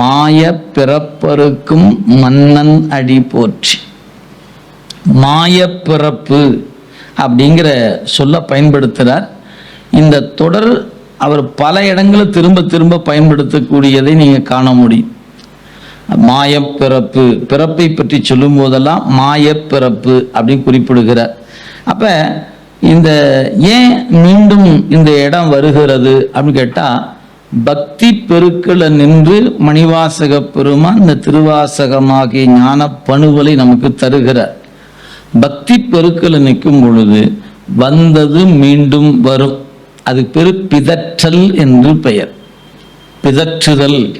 மாய பிறப்பருக்கும் மன்னன் அடி போற்றி. மாய பிறப்பு அப்படிங்கிற சொல்ல பயன்படுத்துகிறார் இந்த தொடர் அவர் பல இடங்களில் திரும்ப திரும்ப பயன்படுத்தக்கூடியதை நீங்கள் காண முடியும். மாய பிறப்பு பிறப்பை பற்றி சொல்லும் போதெல்லாம் மாய பிறப்பு அப்படின்னு குறிப்பிடுகிறார். அப்ப இந்த ஏன் மீண்டும் இந்த இடம் வருகிறது அப்படின்னு கேட்டால் பக்தி பெருக்களை நின்று மணிவாசக பெருமான் இந்த திருவாசகமாகிய ஞான பணுவலை நமக்கு தருகிறார். பக்தி பெருக்களை நிற்கும் பொழுது வந்தது மீண்டும் வரும். அது பெரு பிதற்றல் என்று பெயர். பிதற்றுதல்.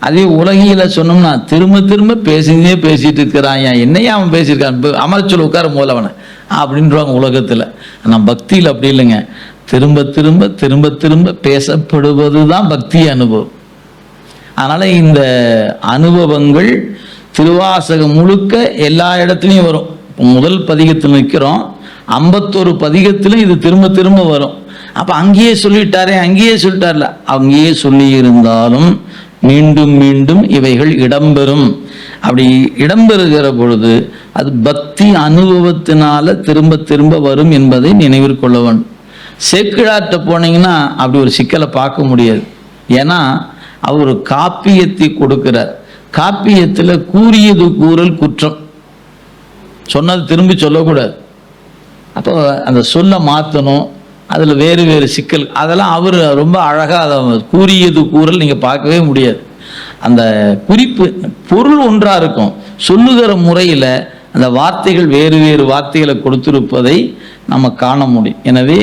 அதே உலகில சொன்னோம்னா திரும்ப திரும்ப பேசினே பேசிட்டு இருக்கிறான். என்னையா அவன் பேசியிருக்கான்? அமர்ச்சொல் உட்கார முதல்ல அவனை. அப்படின்றவாங்க உலகத்துல. ஆனால் பக்தியில் அப்படி இல்லைங்க. திரும்ப திரும்ப திரும்ப திரும்ப பேசப்படுவது தான் பக்தி அனுபவம். அதனால இந்த அனுபவங்கள் திருவாசகம் முழுக்க எல்லா இடத்துலையும் வரும். முதல் பதிகத்தில் நிற்கிறோம் ஐம்பத்தொரு பதிகத்திலும் இது திரும்ப திரும்ப வரும். அப்ப அங்கேயே சொல்லிட்டாரே அங்கேயே சொல்லிட்டார்ல. அங்கேயே சொல்லி இருந்தாலும் மீண்டும் மீண்டும் இவைகள் இடம்பெறும். அப்படி இடம்பெறுகிற பொழுது அது பக்தி அனுபவத்தினால திரும்ப திரும்ப வரும் என்பதை நினைவில் கொள்ள வேண்டும். சேக்கிழார்ட்ட போனீங்கன்னா அப்படி ஒரு சிக்கலை பார்க்க முடியாது. ஏன்னா அவர் காப்பியத்தை கொடுக்கிறார். காப்பியத்தில் கூறியது கூறல் குற்றம். சொன்னது திரும்பி சொல்லக்கூடாது. அப்போ அந்த சொல்ல மாற்றணும் அதில் வேறு வேறு சிக்கல். அதெல்லாம் அவர் ரொம்ப அழகாக அதை கூறியது கூறல் நீங்கள் பார்க்கவே முடியாது. அந்த குறிப்பு பொருள் ஒன்றாக இருக்கும். சொல்லுகிற முறையில் அந்த வார்த்தைகள் வேறு வேறு வார்த்தைகளை கொடுத்திருப்பதை நம்ம காண முடியும் எனவே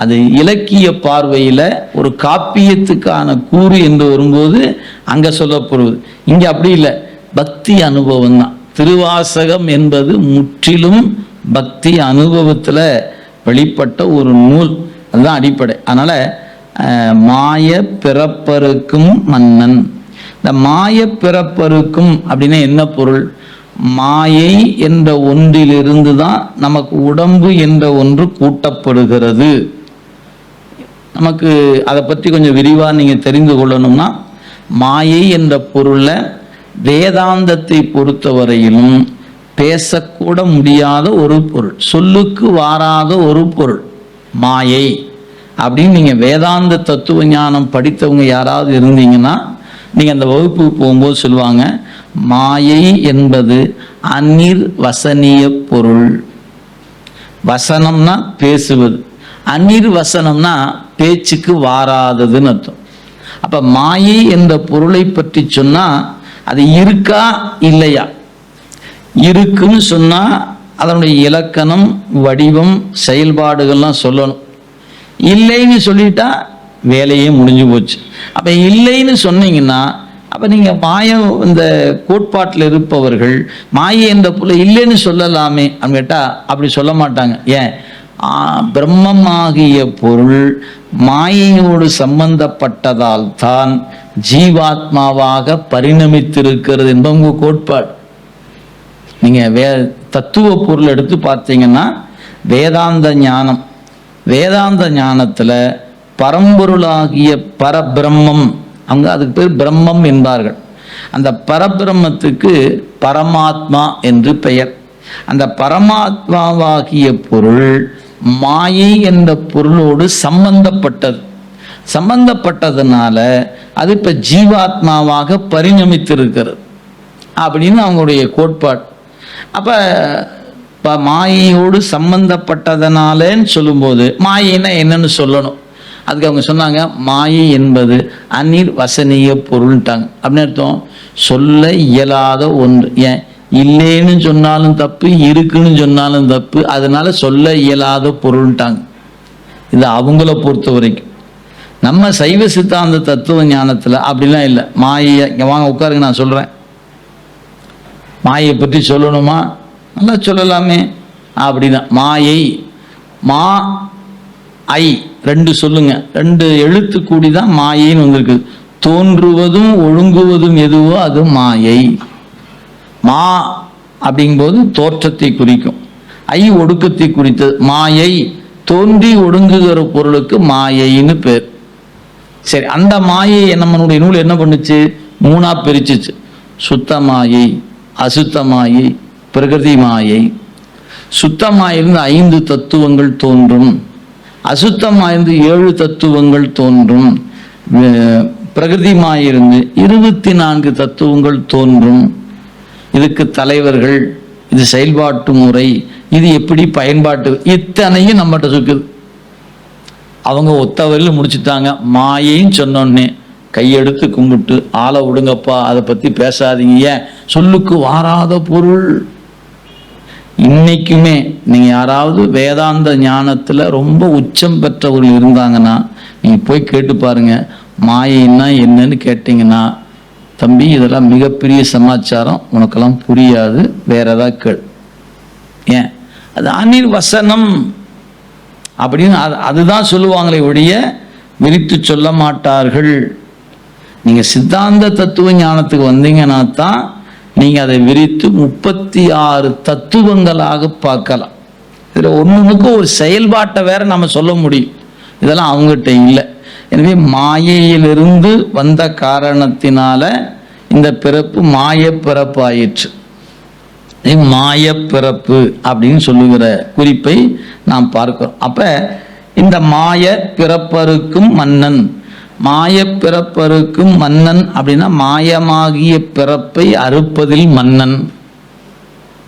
அது இலக்கிய பார்வையில் ஒரு காப்பியத்துக்கான கூறு என்று வரும்போது அங்கே சொல்லப்படுவது. இங்கே அப்படி இல்லை. பக்தி அனுபவம் தான். திருவாசகம் என்பது முற்றிலும் பக்தி அனுபவத்தில் வெளிப்பட்ட ஒரு நூல். அதுதான் அடிப்படை. அதனால் மாய பிறப்பருக்கும் மன்னன். இந்த மாய பிறப்பருக்கும் அப்படின்னா என்ன பொருள்? மாயை என்ற ஒன்றிலிருந்து தான் நமக்கு உடம்பு என்ற ஒன்று கூட்டப்படுகிறது நமக்கு அதை பற்றி கொஞ்சம் விரிவாக நீங்கள் தெரிந்து கொள்ளணும்னா மாயை என்ற பொருளை வேதாந்தத்தை பொறுத்தவரையிலும் பேசக்கூட முடியாத ஒரு பொருள் சொல்லுக்கு வாராத ஒரு பொருள் மாயை. அப்படின்னு நீங்கள் வேதாந்த தத்துவ ஞானம் படித்தவங்க யாராவது இருந்தீங்கன்னா நீங்கள் அந்த வகுப்புக்கு போகும்போது சொல்லுவாங்க மாயை என்பது அந்நிர் வசனிய பொருள். வசனம்னா பேசுவது. அந்நிர் வசனம்னா பேச்சுக்கு வாராததுன்னு அர்த்தம். அப்ப மாயை என்ற பொருளை பற்றி சொன்னா அது இருக்கா இல்லையா? இருக்குன்னு சொன்னா அதனுடைய இலக்கணம் வடிவம் செயல்பாடுகள்லாம் சொல்லணும். இல்லைன்னு சொல்லிட்டா வேலையே முடிஞ்சு போச்சு. அப்ப இல்லைன்னு சொன்னீங்கன்னா அப்போ நீங்கள் மாயம் இந்த கோட்பாட்டில் இருப்பவர்கள் மாயை என்ற புல இல்லைன்னு சொல்லலாமே. அப்படின்னு கேட்டால் அப்படி சொல்ல மாட்டாங்க. ஏன்? பிரம்மமாகிய பொருள் மாயையோடு சம்பந்தப்பட்டதால் தான் ஜீவாத்மாவாக பரிணமித்திருக்கிறது என்பது உங்க கோட்பாடு. நீங்கள் வே தத்துவ பொருள் எடுத்து பார்த்தீங்கன்னா வேதாந்த ஞானம். வேதாந்த ஞானத்தில் பரம்பொருளாகிய பரபிரம்மம் அவங்க அதுக்கு பேர் பிரம்மம் என்பார்கள். அந்த பரபிரம்மத்துக்கு பரமாத்மா என்று பெயர். அந்த பரமாத்மாவாகிய பொருள் மாயை என்ற பொருளோடு சம்பந்தப்பட்டது. சம்பந்தப்பட்டதுனால அது இப்ப ஜீவாத்மாவாக பரிணமித்திருக்கிறது. அப்படின்னு அவங்களுடைய கோட்பாடு. அப்ப இப்போ மாயையோடு சம்பந்தப்பட்டதனாலேன்னு சொல்லும்போது மாயைன்னா என்னன்னு சொல்லணும். அதுக்கு அவங்க சொன்னாங்க மாயை என்பது அந்நீர் வசனிய பொருள்ட்டாங்க. அப்படின்னு அர்த்தம் சொல்ல இயலாத ஒன்று. ஏன்? இல்லைன்னு சொன்னாலும் தப்பு இருக்குன்னு சொன்னாலும் தப்பு. அதனால சொல்ல இயலாத பொருள்ட்டாங்க. இது அவங்கள பொறுத்த வரைக்கும். நம்ம சைவ சித்தாந்த தத்துவ ஞானத்தில் அப்படிலாம் இல்லை. மாயை வாங்க உட்காருங்க நான் சொல்கிறேன் மாயை பற்றி சொல்லணுமா? நல்லா சொல்லலாமே. அப்படிதான். மாயை மா ஐ ரெண்டு சொல்லுங்க. ரெண்டு எழுத்து கூடி தான் மாயைன்னு வந்திருக்கு. தோன்றுவதும் ஒழுங்குவதும் எதுவோ அது மாயை. மா அப்படிங்கும்போது தோற்றத்தை குறிக்கும். ஐ ஒடுக்கத்தை குறித்தது. மாயை தோன்றி ஒடுங்குகிற பொருளுக்கு மாயைன்னு பேர். சரி அந்த மாயை நம்மளுடைய நூல் என்ன பண்ணுச்சு? மூணா பிரிச்சுச்சு. சுத்த மாயை அசுத்த மாயை பிரகிருதி மாயை. சுத்தமாயிருந்து ஐந்து தத்துவங்கள் தோன்றும். அசுத்தமாயிருந்து ஏழு தத்துவங்கள் தோன்றும் பிரகிருதிமாயிருந்து இருபத்தி நான்கு தத்துவங்கள் தோன்றும். இதுக்கு தலைவர்கள் இது செயல்பாட்டு முறை இது எப்படி பயன்பாட்டு இத்தனையும் நம்மகிட்ட சுக்குது. அவங்க ஒத்தவரையில் முடிச்சுட்டாங்க. மாயைன்னு சொன்னோன்னே கையெடுத்து கும்பிட்டு ஆளை விடுங்கப்பா அதை பற்றி பேசாதீங்க. ஏன்? சொல்லுக்கு வாராத பொருள். இன்னைக்குமே நீங்கள் யாராவது வேதாந்த ஞானத்தில் ரொம்ப உச்சம் பெற்றவர்கள் இருந்தாங்கன்னா நீங்கள் போய் கேட்டு பாருங்க. மாயின்னா என்னன்னு கேட்டிங்கன்னா தம்பி இதெல்லாம் மிகப்பெரிய சமாச்சாரம். உனக்கெல்லாம் புரியாது. வேற ஏதாவது கேள். ஏன்? அது அநீர் வசனம். அப்படின்னு அது அதுதான் சொல்லுவாங்களே ஒழிய விரித்து சொல்ல மாட்டார்கள். நீங்கள் சித்தாந்த தத்துவ ஞானத்துக்கு வந்தீங்கன்னா தான் நீங்க அதை விரித்து முப்பத்தி ஆறு தத்துவங்களாக பார்க்கலாம். இதுல ஒண்ணுக்கு ஒரு செயல்பாட்டை வேற நம்ம சொல்ல முடியும். இதெல்லாம் அவங்ககிட்ட இல்லை. எனவே மாயையிலிருந்து வந்த காரணத்தினால இந்த பிறப்பு மாய பிறப்பு ஆயிற்று மாய பிறப்பு அப்படின்னு சொல்லுகிற குறிப்பை நாம் பார்க்கிறோம். அப்ப இந்த மாய பிறப்பருக்கும் மன்னன் மாய பிறப்பருக்கும் மன்னன் அப்படின்னா மாயமாகிய பிறப்பை அறுப்பதில் மன்னன்.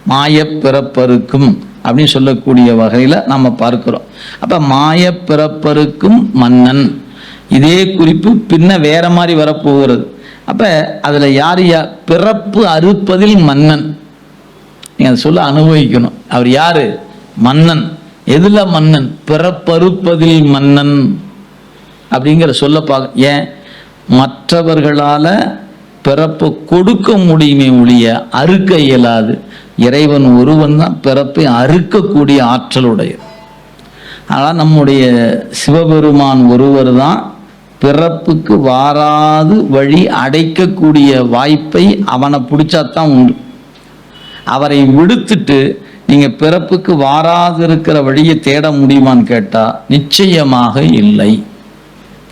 மாய பிறப்பருக்கும் அப்படின்னு சொல்லக்கூடிய வகையில் நம்ம பார்க்கிறோம். அப்போ மாய பிறப்பருக்கும் மன்னன். இதே குறிப்பு பின்ன வேற மாதிரி வரப்போகிறது. அப்போ அதில் யார் யார் பிறப்பு அறுப்பதில் மன்னன். நீங்கள் அதை சொல்ல அனுபவிக்கணும். அவர் யார்? மன்னன். எதில் மன்னன்? பிறப்பறுப்பதில் மன்னன். அப்படிங்கிற சொல்ல பார்க்க ஏன்? மற்றவர்களால் பிறப்பை கொடுக்க முடியுமே ஒழிய அறுக்க இயலாது. இறைவன் ஒருவன் தான் பிறப்பை அறுக்கக்கூடிய ஆற்றலுடைய ஆனால் நம்முடைய சிவபெருமான் ஒருவர் தான் பிறப்புக்கு வாராது வழி அடைக்கக்கூடிய வாய்ப்பை அவனை பிடிச்சாதான் உண்டு. அவரை விடுத்துட்டு நீங்கள் பிறப்புக்கு வாராது இருக்கிற வழியை தேட முடியுமான்னு கேட்டால் நிச்சயமாக இல்லை.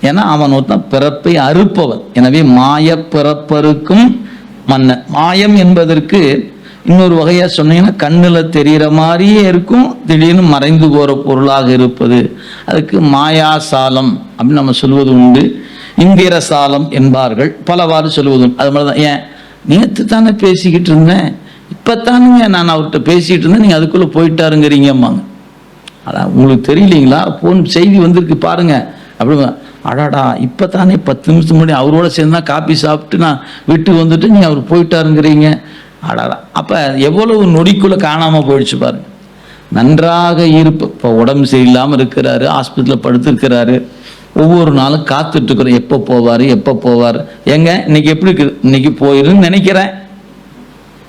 ஏன்னா அவன் ஒருத்தன் பிறப்பை அறுப்பவன். எனவே மாய பிறப்பருக்கும் மன்னன். மாயம் என்பதற்கு இன்னொரு வகையா சொன்னீங்கன்னா கண்ணுல தெரிகிற மாதிரியே இருக்கும் திடீர்னு மறைந்து போற பொருளாக இருப்பது. அதுக்கு மாயாசாலம் அப்படின்னு நம்ம சொல்வது உண்டு. இந்திர சாலம் என்பார்கள். பலவாறு சொல்வது உண்டு. அது மாதிரி தான் ஏன்? நேற்று தானே பேசிக்கிட்டு இருந்தேன். இப்போத்தானுங்க நான் அவர்கிட்ட பேசிகிட்டு இருந்தேன். நீங்கள் அதுக்குள்ளே போயிட்டாருங்கிறீங்கம்மாங்க அதான் உங்களுக்கு தெரியலீங்களா? போன் செய்தி வந்திருக்கு பாருங்க. அப்படி அடாடா இப்போ தானே பத்து நிமிஷம் முன்னாடி அவரோட சேர்ந்து தான் காப்பி சாப்பிட்டு நான் வீட்டுக்கு வந்துட்டு நீங்கள் அவர் போயிட்டாருங்கிறீங்க. அடாடா அப்போ எவ்வளவு நொடிக்குள்ளே காணாமல் போயிடுச்சு பாருங்க நன்றாக இருப்பு. இப்போ உடம்பு சரியில்லாமல் இருக்கிறாரு ஹாஸ்பிட்டலில் படுத்துருக்கிறாரு. ஒவ்வொரு நாளும் காத்துட்ருக்குறோம் எப்போ போவார் எப்போ போவார். ஏங்க இன்னைக்கு எப்படி இருக்குது இன்னைக்கு போயிருன்னு நினைக்கிறேன்.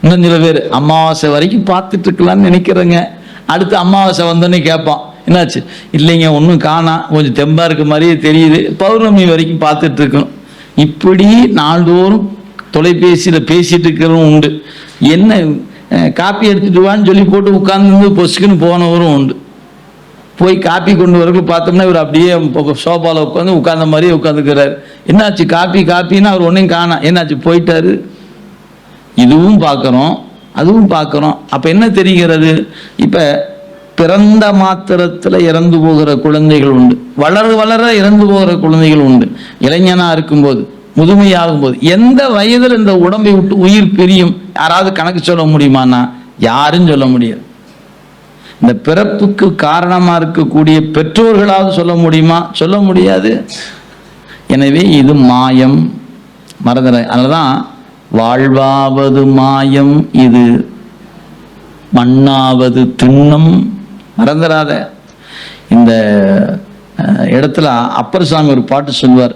இன்னும் சில பேர் அமாவாசை வரைக்கும் பார்த்துட்டு இருக்கலாம்னு நினைக்கிறேங்க. அடுத்து அமாவாசை வந்தோன்னே கேட்பான் என்னாச்சு? இல்லைங்க ஒன்றும் காணா. கொஞ்சம் தெம்பாக இருக்க மாதிரியே தெரியுது. பௌர்ணமி வரைக்கும் பார்த்துட்டு இருக்கணும். இப்படி நாள்தோறும் தொலைபேசியில் பேசிட்டு இருக்கிறவங்க உண்டு. என்ன காப்பி எடுத்துட்டு வான்னு சொல்லி போட்டு உட்காந்து பொசுக்குன்னு போனவரும் உண்டு. போய் காப்பி கொண்டு வரக்குள்ள பார்த்தோம்னா இவர் அப்படியே சோபாவில் உட்காந்து உட்காந்த மாதிரியே உட்காந்துக்கிறாரு என்னாச்சு? காப்பி காப்பின்னு அவர் ஒன்றையும் காணா. என்னாச்சு? போயிட்டாரு. இதுவும் பார்க்குறோம் அதுவும் பார்க்குறோம். அப்போ என்ன தெரிகிறது? இப்போ பிறந்த மாத்திரத்தில் இறந்து போகிற குழந்தைகள் உண்டு. வளர வளர இறந்து போகிற குழந்தைகள் உண்டு. இளைஞனாக இருக்கும்போது முதுமையாகும் போது எந்த வயதில் இந்த உடம்பை விட்டு உயிர் பிரியும்? யாராவது கணக்கு சொல்ல முடியுமானா? யாரும் சொல்ல முடியாது. இந்த பிறப்புக்கு காரணமாக இருக்கக்கூடிய பெற்றோர்களாவது சொல்ல முடியுமா? சொல்ல முடியாது. எனவே இது மாயம். மறந்துட அதனால்தான் வாழ்வாவது மாயம் இது மண்ணாவது திண்ணம் மறந்துடாத இந்த இடத்துல அப்பர் சாமி ஒரு பாட்டு சொல்வார்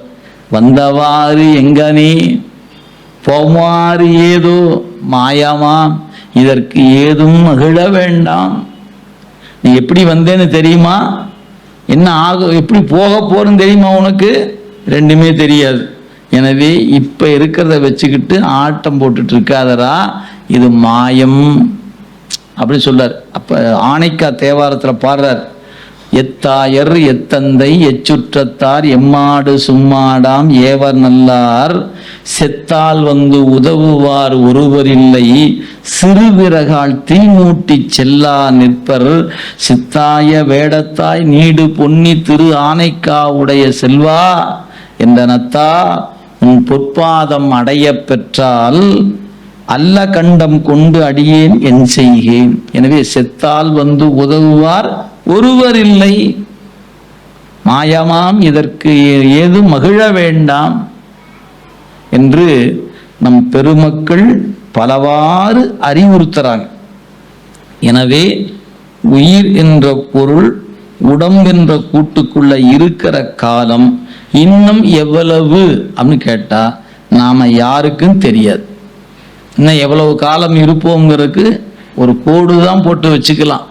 வந்தவாறு நீ போமாறு ஏதோ மாயாமா இதற்கு ஏதும் மகிழ வேண்டாம். நீ எப்படி வந்தேன்னு தெரியுமா? என்ன ஆகும் எப்படி போக போறேன்னு தெரியுமா உனக்கு? ரெண்டுமே தெரியாது. எனவே இப்ப இருக்கிறத வச்சுக்கிட்டு ஆட்டம் போட்டுட்டு இருக்காதரா இது மாயம். அப்படின்னு சொல்றார். அப்ப ஆணைக்கா தேவாரத்துல பாடுறார். எத்தாயர் எத்தந்தை எச்சுற்றத்தார் எம்மாடு சும்மாடாம் ஏவர் நல்லார். செத்தால் வந்து உதவுவார் ஒருவரில்லை சிறுவிறகால் தீமூட்டி செல்லா நிற்பர். சித்தாய வேடத்தாய் நீடு பொன்னி திரு ஆனைக்கா உடைய செல்வா என்றனத்தா உன் பொற்பாதம் அடையப் பெற்றால் அல்ல கண்டம் கொண்டு அடியேன் என் செய்கேன். எனவே செத்தால் வந்து உதவுவார் ஒருவர் இல்லை. மாயமாம் இதற்கு ஏது மகிழ வேண்டாம் என்று நம் பெருமக்கள் பலவாறு அறிவுறுத்துறாங்க எனவே உயிர் என்ற பொருள் உடம்பென்ற கூட்டுக்குள்ள இருக்கிற காலம் இன்னும் எவ்வளவு அப்படின்னு கேட்டா நாம யாருக்கும் தெரியாது. இன்னும் எவ்வளவு காலம் இருப்போங்கிறதுக்கு ஒரு கோடு தான் போட்டு வச்சுக்கலாம்.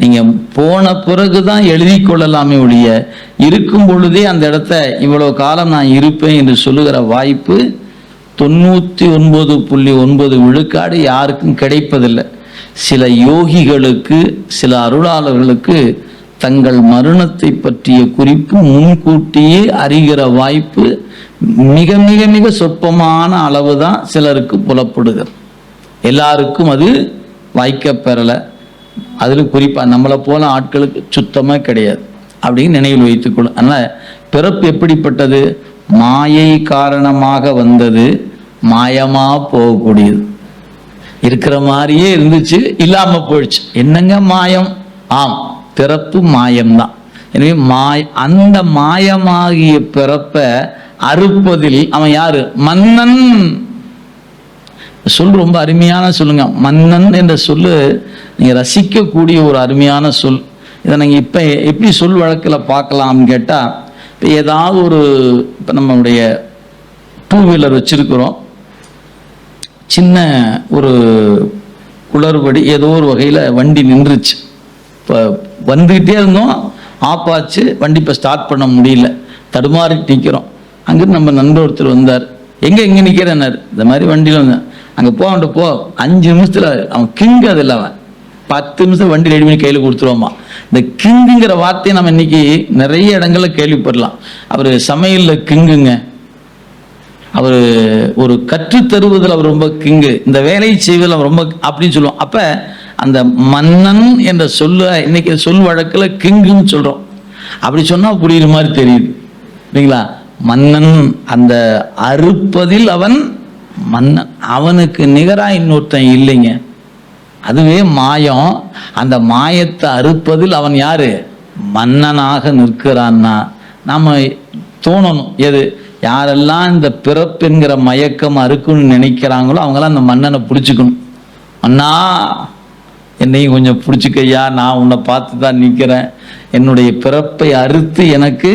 நீங்கள் போன பிறகு தான் எழுதி கொள்ளலாமே ஒழிய இருக்கும் பொழுதே அந்த இடத்த இவ்வளோ காலம் நான் இருப்பேன் என்று சொல்லுகிற வாய்ப்பு தொண்ணூற்றி ஒன்பது புள்ளி ஒன்பது விழுக்காடு யாருக்கும் கிடைப்பதில்லை. சில யோகிகளுக்கு சில அருளாளர்களுக்கு தங்கள் மரணத்தை பற்றிய குறிப்பு முன்கூட்டியே அறிகிற வாய்ப்பு மிக மிக மிக சொற்பமான அளவு தான் சிலருக்கு புலப்படுகிறது. எல்லாருக்கும் அது வாய்க்கப்பெறலை அதில் குறிப்பாக நம்மளை போல ஆட்களுக்கு சுத்தமாக கிடையாது அப்படின்னு நினைவில் வைத்துக்கொள்ளும் அதனால் பிறப்பு எப்படிப்பட்டது? மாயை காரணமாக வந்தது மாயமாக போகக்கூடியது. இருக்கிற மாதிரியே இருந்துச்சு இல்லாமல் போயிடுச்சு. என்னங்க மாயம்? ஆம் பிறப்பு மாயம்தான். எனவே மாய் அந்த மாயமாகிய பிறப்ப அறுப்பதில் அவன் யாரு? மன்னன். சொல் ரொம்ப அருமையான சொல்லுங்க. மன்னன் என்ற சொல்லு நீங்க ரசிக்கக்கூடிய ஒரு அருமையான சொல். இதை நீங்க இப்ப எப்படி சொல் வழக்கில் பார்க்கலாம்னு கேட்டா இப்போ ஏதாவது ஒரு இப்போ நம்மளுடைய டூ வீலர் வச்சிருக்கிறோம். சின்ன ஒரு குளறுபடி ஏதோ ஒரு வகையில் வண்டி நின்றுச்சு. இப்போ வந்துக்கிட்டே இருந்தோம். ஆப் ஆச்சு வண்டி இப்போ ஸ்டார்ட் பண்ண முடியல. தடுமாறி நிற்கிறோம் அங்கிட்டு நம்ம நண்பர் ஒருத்தர் வந்தார். எங்கே எங்கே நிற்கிறேன்னாரு இந்த மாதிரி வண்டியில் வந்தேன். அங்கே போ அவன்கிட்ட போ. அஞ்சு நிமிஷத்தில் அவன் கிங் இல்லை அவன். பத்து நிமிஷம் வண்டி ரெடி பண்ணி கையில் கொடுத்துருவோமா இந்த கிங்குங்கிற வார்த்தையை நம்ம இன்னைக்கு நிறைய இடங்களில் கேள்விப்படலாம். அவர் சமையலில் கிங்குங்க அவர் ஒரு கற்றுத்தருவதில் அவர் ரொம்ப கிங்கு இந்த வேலையை செய்வதில் அவர் ரொம்ப அப்படின்னு சொல்லுவோம். அப்போ அந்த மன்னன் என்ற சொல்ல இன்னைக்கு சொல் வழக்கில் கிங்குன்னு சொல்கிறோம் அப்படி சொன்னால் புரியுற மாதிரி தெரியுது. இல்லைங்களா? மன்னன் அந்த அறுப்பதில் அவன் மன்னன். அவனுக்கு நிகராக இன்னொருத்தன் இல்லைங்க. அதுவே மாயம். அந்த மாயத்தை அறுப்பதில் அவன் யாரு? மன்னனாக நிற்கிறான்னா நாம் தோணணும். எது? யாரெல்லாம் இந்த பிறப்புங்கிற மயக்கம் அறுக்குன்னு நினைக்கிறாங்களோ அவங்களாம் அந்த மன்னனை பிடிச்சிக்கணும். அண்ணா என்னையும் கொஞ்சம் பிடிச்சிக்கையா நான் உன்னை பார்த்து தான் நிற்கிறேன். என்னுடைய பிறப்பை அறுத்து எனக்கு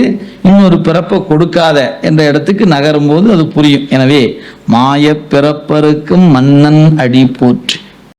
இன்னொரு பிறப்பை கொடுக்காத என்ற இடத்துக்கு நகரும்போது அது புரியும். எனவே மாய பிறப்பருக்கும் மன்னன் அடி போற்று.